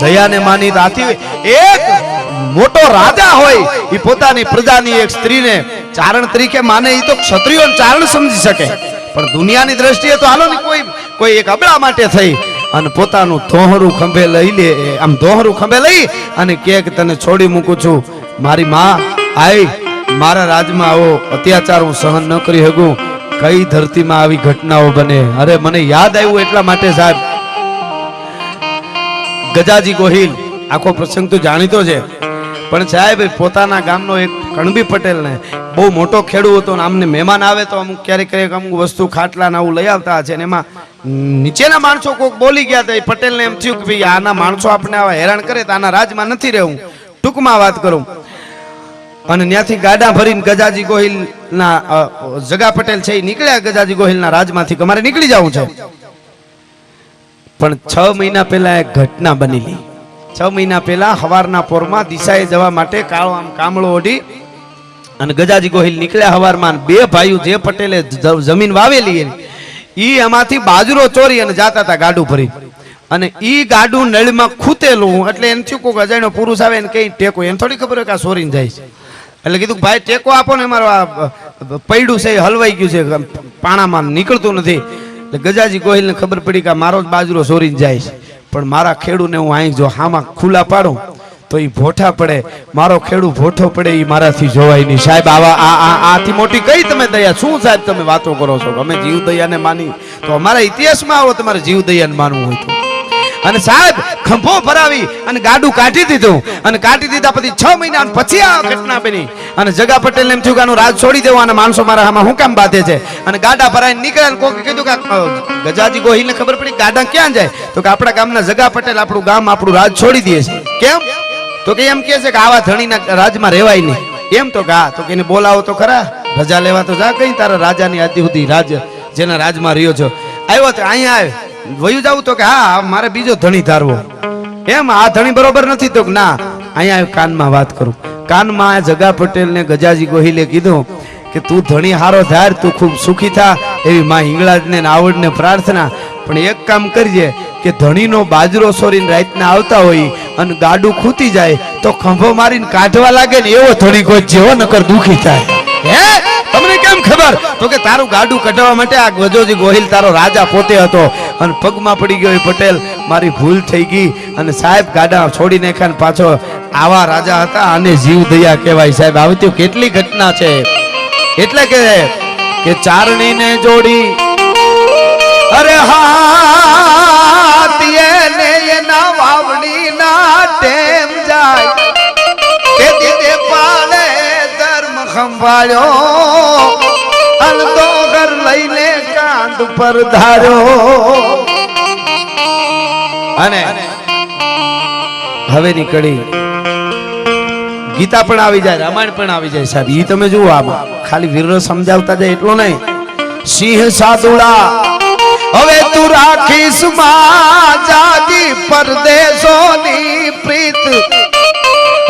દયાને માની રાતી એક મોટો રાજા હોય એ પોતાની પ્રજાની એક સ્ત્રીને ચારણ તરીકે માને એ તો ક્ષત્રિયો ચારણ સમજી શકે. પણ દુનિયાની દ્રષ્ટિએ તો હાલો કોઈ કોઈ એક અબળા માટે થઈ અને પોતાનું ધોહરું ખંભે લઈ લે, આમ ધોહરું ખંભે લઈ અને કે તને છોડી મૂકું છું. મારી માં આઈ મારા રાજમાં આવો, અત્યાચાર હું સહન ન કરી શકું. કઈ ધરતીમાં આવી ઘટનાઓ બને? અરે, મને યાદ આવ્યું એટલા માટે સાહેબ ગજાજી ગોહિલ, આખો પ્રસંગ તો જાણીતો છે. પણ સાહેબ પોતાના ગામનો એક કણબી પટેલ ને બહુ મોટો ખેડૂત હતો ને આમને મહેમાન આવે તો અમુક ક્યારેક ક્યારેક અમુક વસ્તુ ખાટલા ને આવું લઈ આવતા છે ને એમાં નીચેના માણસો કોક બોલી ગયા હતા એ પટેલને એમ થયું કે ભાઈ આના માણસો આપણે આવા હેરાન કરે તો આના રાજમાં નથી રહેવું. ટૂંકમાં વાત કરું. અને ત્યાંથી ગાડા ભરીને ગજાજી ગોહિલ ના જગા પટેલ છે એ નીકળ્યા. ગજાજી ગોહિલ ના રાજમાંથી અમારે નીકળી જવું છે. પણ છ મહિના પહેલા એક ઘટના બનેલી છ મહિના પહેલા હવારના પોરમાં દિશાએ જવા માટે કાળો આમ કામળો ઓઢી અને ગજાજી ગોહિલ નીકળ્યા હવારમાં બે ભાઈઓ જે પટેલે જમીન વાવેલી ઈ એમાંથી બાજરો ચોરી અને જાતા હતા ગાડું ભરી. અને ઈ ગાડું નળમાં ખૂતેલું એટલે એને થયું કોઈ અજાણ્યો પુરુષ આવે ને કઈ ટેકો, એને થોડી ખબર હોય કે આ સોરીને જાય છે. એટલે કીધું ભાઈ ટેકો આપો ને, મારો આ પૈડું છે, એ હલવાઈ ગયું છે પાણામાં નીકળતું નથી. એટલે ગજાજી ગોહિલને ખબર પડી કે મારો જ બાજરો સોરીને જાય છે. પણ મારા ખેડૂને હું અહીં જો હામાં ખુલ્લા પાડું, તો એ ભોઠા પડે. મારો ખેડૂ ભોઠો પડે એ મારાથી જોવાય નહીં. સાહેબ, આવા આ આ આથી મોટી કઈ તમે દયા? શું સાહેબ તમે વાતો કરો છો? અમે જીવ દયાને માની તો અમારા ઇતિહાસમાં આવો, તમારે જીવ દયાને માનવું હોય તો. અને સાહેબ, ખંભો ભરાવી અને ગાડું કાઢી દીધું. અને કાઢી દીધા પછી છ મહિના પછી આ ઘટના બની. અને જગા પટેલ એમ થયું કે આનું રાજ છોડી દેવું, અને માણસો મારા આમાં હું કામ બાંધે છે? અને ગાડા ભરાઈને નીકળ્યા અને કોકે કીધું કે ગજાજી ગોહિલને ખબર પડી ગાડા ક્યાં જાય? તો કે આપણા ગામના જગા પટેલ આપણું ગામ આપણું રાજ છોડી દે છે. કેમ? તો કે એમ કે છે કે આવા ધણીના રાજમાં રહેવાય નહીં. એમ તો કે તો કે એને બોલાવો તો ખરા. રજા લેવા તો જા કઈ, તારા રાજાની આદિ સુધી રાજ, જેના રાજમાં રહ્યો છો. આવ્યો તો અહીંયા આવે વયું જાવ તો કે હા, મારે બીજો ધણી ધારવો. એમ, આ ધણી બરોબર નથી તો ના, અહીંયા કાનમાં વાત કરું. કાનમાં જગા પટેલ ને ગજાજી ગોહિલે કીધું કે તું ધણી હારો ધાર, તું ખૂબ સુખી થા, એવી માં હિંગળાજને ને આવડને પ્રાર્થના. પણ એક કામ કરજે, કે ધણીનો બાજરો સોરીને રાતના આવતા હોય અને ગાડું ખૂતી જાય, તો ખંભો મારીને કાઢવા લાગે ને એવો ધણી કોઈ જેવો, નકર દુખી થાય. હે? ખબર? તો કે તારું ગાડું કઢાવવા માટે આ ગજોજી ગોહિલ તારો રાજા પોતે હતો. અને પગમાં પડી ગયો પટેલ. મારી ભૂલ થઈ ગઈ અને સાહેબ ગાડા છોડી નાખ્યા ને પાછો આવા રાજા હતા. આને જીવ દયા કહેવાય. સાહેબ, આવી તો કેટલી ઘટના છે. એટલે કે કે ચારણીને જોડી. અરે હા ને એના વાવડીના ટેમ જાય. તે દીદે પાલે ધર્મ ખંભાળ્યો. અન ડોગર લઈને કાંડ પર ધાર્યો. અને હવે નીકળી ગીતા પણ આવી જાય, રામાયણ પણ આવી જાય સાહેબ. ઈ તમે જુઓ આમાં. ખાલી વીરો સમજાવતા જાય એટલો નહીં. સિંહ સાદુડા હવે તું રાખીશમાં જાદી પરદેશોની પ્રીત.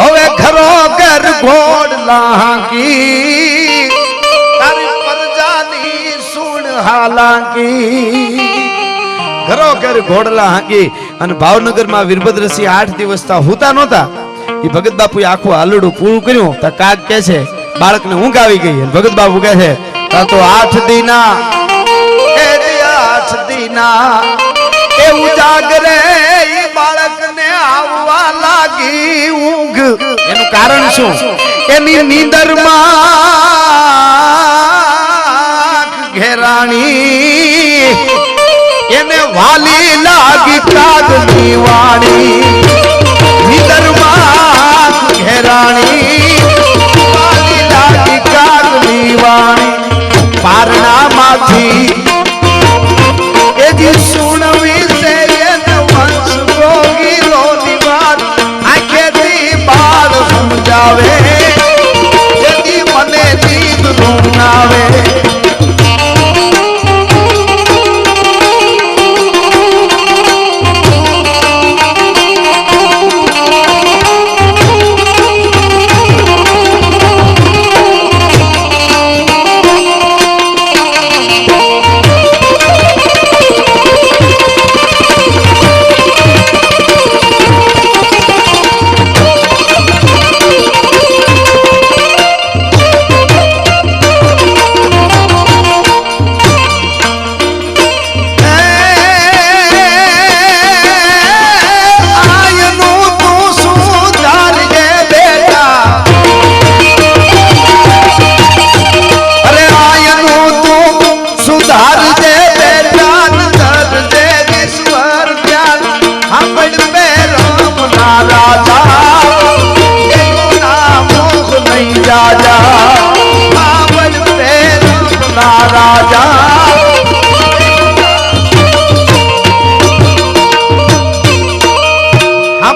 હવે ઘરો ઘર ઘોડ સુણ હાલાકી. ઘરો ઘોડલા હાંકી અને ભાવનગરમાં વીરભદ્રસિંહ આઠ દિવસ હુતા નહોતા. એ ભગત બાપુએ આખું હાલડું પૂરું કર્યું. તો કાગ કે છે, બાળકને ઊંઘ આવી ગઈ. અને ભગત બાપુ કહે છે, તા આઠ દીના આઠ દીના. એ ઉજાગરે બાળકને આવવા લાગી ઊંઘ. એનું કારણ શું? એની નીંદરમાં ઘેરાણી એને વાલી લાગી કાગની વાણી. નિદરમાં ઘેરાણી વાલી લાગી કાગની વાણી.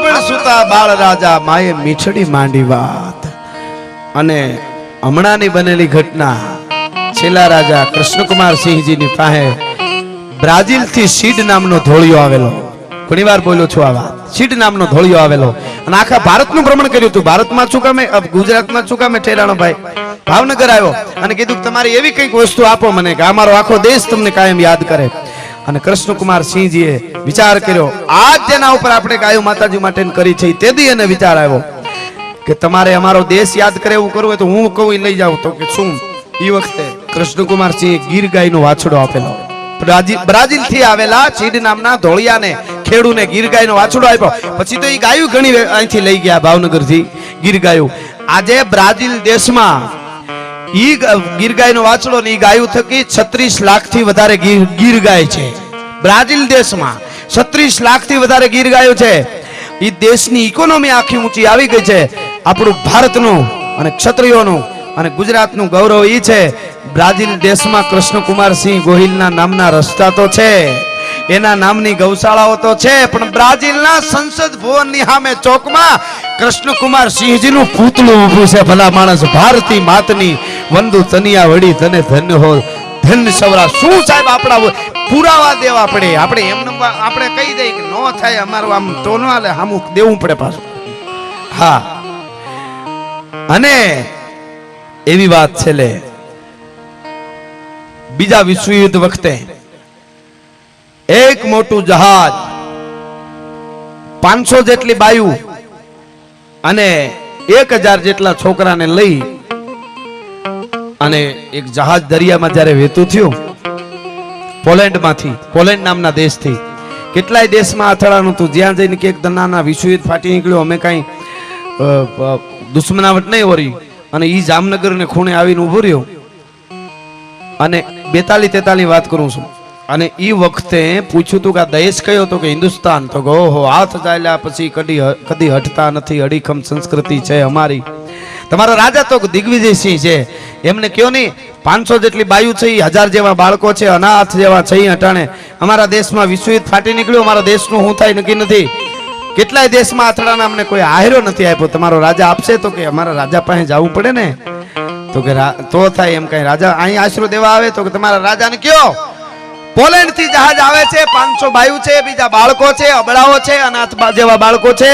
બાળ રાજા માએ મીઠડી માંડી વાત. અને હમણાંની બનેલી ઘટના છેલ્લા રાજા કૃષ્ણકુમાર સિંહજીની પાસે બ્રાઝિલથી સીડ નામનો ધોળિયો આવેલો. ઘણી વાર બોલ્યો છું આ વાત. સીડ નામનો ધોળિયો આવેલો. અને આખા ભારતનું ભ્રમણ કર્યું હતું. ભારતમાં શું કામે? ગુજરાતમાં શું કામે ઠેરાણો ભાઈ? ભાવનગર આવ્યો અને કીધું કે તમારી એવી કંઈક વસ્તુ આપો મને કે અમારો આખો દેશ તમને કાયમ યાદ કરે. અને કૃષ્ણકુમાર સિંહજીએ વિચાર કર્યો, આ તેના ઉપર આપણે ગાયો માતાજી માટે કરી છે તે દી એને વિચાર આવ્યો કે તમારે અમારો દેશ યાદ કરે એવું કરવું હોય તો હું કહું લઈ જાઉં. તો કે શું? એ વખતે કૃષ્ણકુમાર સિંહ ગીર ગાયનો વાછડો આપેલો. બ્રાઝિલથી આવેલા ચીડ નામના ધોળિયાને, ખેડૂને ગીર ગાયનો વાછડો આપ્યો. પછી તો એ ગાયું ઘણી અહીંથી લઈ ગયા ભાવનગરથી ગીર ગાયું આજે બ્રાઝિલ દેશમાં ઈ ગીર ગાયનો વાછડો ને ઈ ગાયું થકી 36 લાખથી વધારે ગીર ગાય છે. બ્રાઝિલ દેશમાં 36 લાખથી વધારે ગીર ગાયો છે. ઈ દેશની ઇકોનોમી આખી ઊંચી આવી ગઈ છે. આપણું ભારતનું અને ક્ષત્રિયોનું અને ગુજરાતનું ગૌરવ ઈ છે. બ્રાઝિલ દેશમાં કૃષ્ણકુમારસિંહ ગોહિલના નામના રસ્તા તો છે. એના નામની ગૌશાળાઓ તો છે, પણ બ્રાઝિલના સંસદ ભવનની સામે ચોકમાં કૃષ્ણકુમાર સિંહજીનું પૂતળું ઊભું છે. ભલા માણસ, ભારતી માતની વંદુ તનિયા વડી તને ધન્ય હો ધન્ય સવરા શું સાહેબ આપણા પુરાવા દેવા પડે? આપણે એમ આપણે કહી દઈએ કે ન થાય અમારું આમ તો ન હાલે અમુક દેવું પડે પાછું. હા. અને એવી વાત છે લે. બીજા વિશ્વયુદ્ધ વખતે એક મોટું જહાજ પાંચસો જેટલી બાયુ અને એક હજાર જેટલા છોકરાને લઈ અને એક જહાજ દરિયામાં જ્યારે વહેતું થયું, પોલેન્ડમાંથી, પોલેન્ડ નામના દેશથી, કેટલાય દેશમાં અથડાણું હતું. જ્યાં જઈને કે એક નાના વિશ્વયુદ્ધ ફાટી નીકળ્યું, અમે કાંઈ દુશ્મનાવટ નહીં ઓરી અને એ જામનગરને ખૂણે આવીને ઊભું રહ્યો. અને બેતાલી તેતાલી વાત કરું છું. અને એ વખતે પૂછ્યું તું કે આ દેશ કયો? હતો કે હિન્દુસ્તાન. તો ગો હો હાથ ચાલ્યા પછી કદી કદી હટતા નથી. અડીખમ સંસ્કૃતિ છે અમારી. તમારો રાજા તો દિગ્વિજયસિંહ છે. એમને કયો નહીં, પાંચસો જેટલી બાયુ છે હજાર જેવા બાળકો છે, અનાથ જેવા છે અટાણે. અમારા દેશમાં વિશ્વયુદ્ધ ફાટી નીકળ્યું, અમારા દેશનું શું થાય નક્કી નથી. કેટલાય દેશમાં અથડાના અમને કોઈ આહેરો નથી આપ્યો. તમારો રાજા આપશે તો કે અમારા રાજા પાસે જવું પડે ને? તો કે તો થાય એમ કઈ. રાજા અહીં આશરો દેવા આવે તો કે તમારા રાજાને કયો? પોલેન્ડથી જહાજ આવે છે, પાંચસો બાયુ છે, બીજા બાળકો છે અબડાઓ છે, અનાથ જેવા બાળકો છે.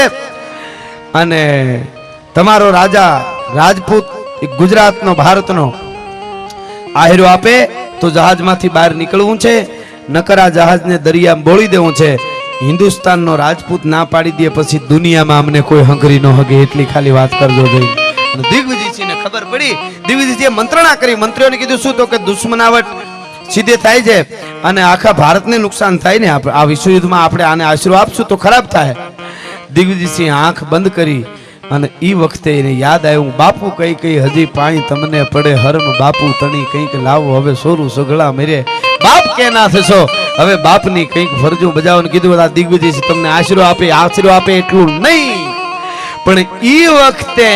અને તમારો રાજા રાજપૂત ગુજરાતનો, ભારતનો. આહેરો આપે તો જહાજમાંથી બહાર નીકળવું છે, નકરા જહાજને દરિયામાં બોળી દેવું છે. હિન્દુસ્તાનનો રાજપૂત ના પાડી દે પછી દુનિયામાં અમને કોઈ હંગરી ન હગે, એટલી ખાલી વાત કરજો જોઈએ દિગ્વિજયસિંહને ખબર પડી, દિગ્વિજયસિંહે મંત્રણા કરી. મંત્રીઓને કીધું, શું તો કે દુશ્મનાવટ સીધે થાય છે? અને આખા ભારતને નુકસાન થાય ને આ વિશ્વયુદ્ધમાં આપણે આને આશરો આપશું તો ખરાબ થાય. દિગ્વિજયસિંહ આંખ બંધ કરી અને ઈ વખતે એને યાદ આવ્યું બાપુ કઈ કઈ હજી પાણી તમને પડે, હરમ બાપુ તણી કંઈક લાવો. હવે સોરું સગળા મેરે બાપ કે ના થશો? હવે બાપની કંઈક ફરજો બજાવો ને કીધું આ દિગ્વિજય તમને આશરો આપે આશરો આપે એટલું નહીં. પણ ઈ વખતે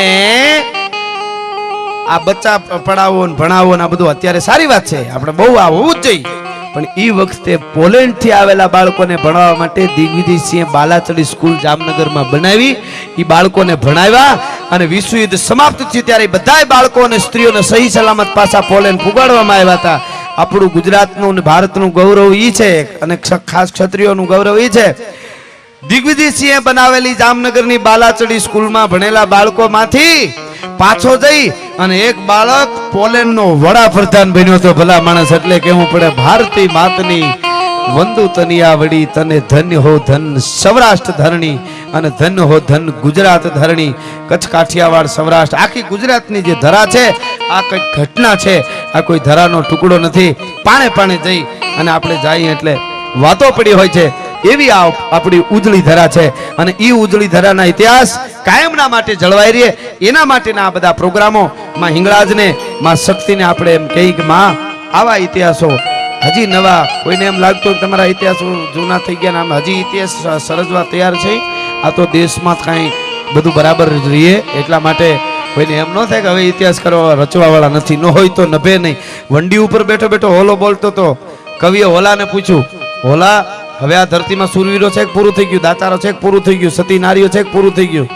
આ બચ્ચા પડાવો ને ભણાવો ને આ બધું અત્યારે સારી વાત છે. આપણે બહુ આ હોવું જ જોઈએ. પણ એ વખતે પોલેન્ડથી આવેલા બાળકોને ભણાવવા માટે દિગ્વિજયસિંહે બાલાચડી સ્કૂલ જામનગરમાં બનાવી. એ બાળકોને ભણાવ્યા અને વિશ્વયુદ્ધ સમાપ્ત થયું ત્યારે બધાય બાળકો અને સ્ત્રીઓને સહી સલામત પાછા પોલેન્ડ પુગાડવામાં આવ્યા હતા. આપણું ગુજરાતનું અને ભારતનું ગૌરવ એ છે અને ખાસ ક્ષત્રિયોનું ગૌરવ એ છે. દિગ્વિજયસિંહે બનાવેલી જામનગરની બાલાચડી સ્કૂલમાં ભણેલા બાળકોમાંથી પાછો જઈ અને એક બાળક પોલેન્ડનો વડાપ્રધાન બન્યો હતો ભલા માણસ એટલે કેવું પડે ભારતી માતની વંદુ તનિયા વડી તને ધન્ય હો ધન સૌરાષ્ટ્ર ધરણી અને ધન્ય હો ધન ગુજરાત ધરણી. કચ્છ કાઠિયાવાડ સૌરાષ્ટ્ર. આખી ગુજરાતની જે ધરા છે, આ કંઈક ઘટના છે. આ કોઈ ધરાનો ટુકડો નથી. પાણે પાણે જઈ અને આપણે જઈએ એટલે વાતો પડી હોય છે. એવી આ આપણી ઉજળી ધરા છે. અને ઈ ઉજળી ધરાના ઇતિહાસ કાયમના માટે જળવાઈ રહે એના માટેના આ બધા પ્રોગ્રામો માં હિંગળાજને, માં શક્તિને આપણે એમ કહી કે માં, આવા ઇતિહાસો. હજી નવા કોઈને એમ લાગતું કે તમારા ઇતિહાસો જૂના થઈ ગયા આમ હજી ઇતિહાસ સરજવા તૈયાર છે. આ તો દેશમાં કાંઈ બધું બરાબર રહીએ. એટલા માટે કોઈને એમ ન થાય કે હવે ઇતિહાસ કરવા રચવાવાળા નથી. ન હોય તો નભે નહીં. વંડી ઉપર બેઠો બેઠો હોલો બોલતો તો કવિએ હોલાને પૂછ્યું, હોલા, હવે આ ધરતીમાં સુરવીરો છે પૂરું થઈ ગયું? દાતારો છે પૂરું થઈ ગયું? સતી નારીઓ છે પૂરું થઈ ગયું?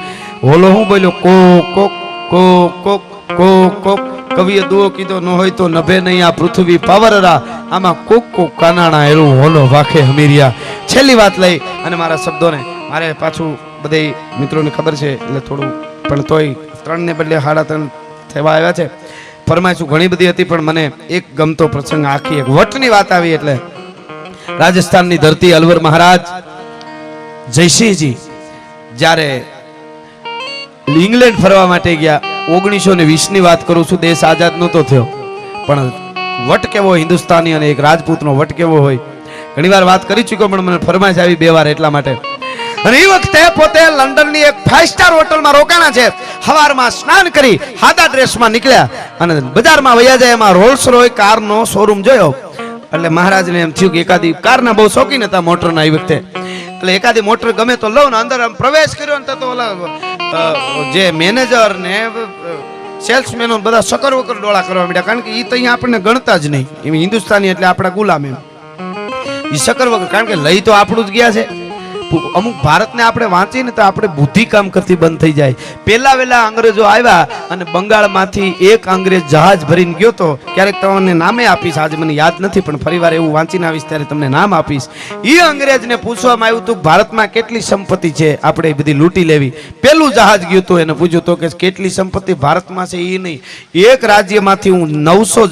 હોલો હું બોલ્યો, કો કોક કો કોક કો કોક કવિએ દુઓ કીધો, ન હોય તો નભે નહીં આ પૃથ્વી પાવરરા. આમાં કોક કોક કાનાણા એરું હોલો, વાખે હમીરિયા. છેલ્લી વાત લઈ અને મારા શબ્દોને, મારે પાછું બધે મિત્રોને ખબર છે, એટલે થોડું પણ તોય ત્રણને બદલે સાડા ત્રણ થવા આવ્યા છે. ફરમાઈશું ઘણી બધી હતી, પણ મને એક ગમતો પ્રસંગ, આખી એક વટની વાત આવી, એટલે રાજસ્થાનની ધરતી અલવર મહારાજ જયસિંહજી, જ્યારે ઇંગ્લેન્ડ ફરવા માટે ગયા. ઓગણીસો ને વીસની વાત કરું છું, દેશ આઝાદ નહોતો થયો. પણ વટ કેવો હિન્દુસ્તાની અને એક રાજપૂતનો વટ કેવો હોય. ઘણીવાર વાત કરી ચૂક્યો, પણ મને ફરમાઈશ આવી બે વાર એટલા માટે. અને એ વખતે પોતે લંડનની એક ફાઈવ સ્ટાર હોટલમાં રોકાણા છે. સવારમાં સ્નાન કરી હાદા ડ્રેસમાં નીકળ્યા અને બજારમાં વયા જાય એમાં રોલ્સ રોય કારનો શોરૂમ જોયો. એટલે મહારાજને એમ થયું કે એકાદી કારના બહુ શોખીન હતા મોટરના એ વખતે. એટલે એકાદી મોટર ગમે તો લઉં ને અંદર પ્રવેશ કર્યો ને તો ઓલા જે મેનેજર ને સેલ્સમેનો બધા સકર વકર ડોળા કરવા માંડ્યા. કારણ કે એ તો અહીંયા આપણને ગણતા જ નહીં. એમ હિન્દુસ્તાની એટલે આપણા ગુલામ એમ. એ શકર વગર કારણ કે લઈ તો આપણું જ ગયા છે. અમુક ભારતને આપણે વાંચીને તો આપણે બુદ્ધિ કામ કરતી બંધ થઈ જાય. પહેલા વેલા અંગ્રેજો આવ્યા અને બંગાળમાંથી એક અંગ્રેજ જહાજ ભરીને ગયો તો ક્યારેક તમને નામે આપીશ. આજે મને યાદ નથી, પણ ફરીવાર એવું વાંચીને આવીશ ત્યારે તમને નામ આપીશ. એ અંગ્રેજને પૂછવામાં આવ્યું હતું ભારતમાં કેટલી સંપત્તિ છે? આપણે એ બધી લૂંટી લેવી. પેલું જહાજ ગયું હતું એને પૂછ્યું તો કે કેટલી સંપત્તિ ભારતમાં છે? એ નહીં. એક રાજ્યમાંથી હું નવસો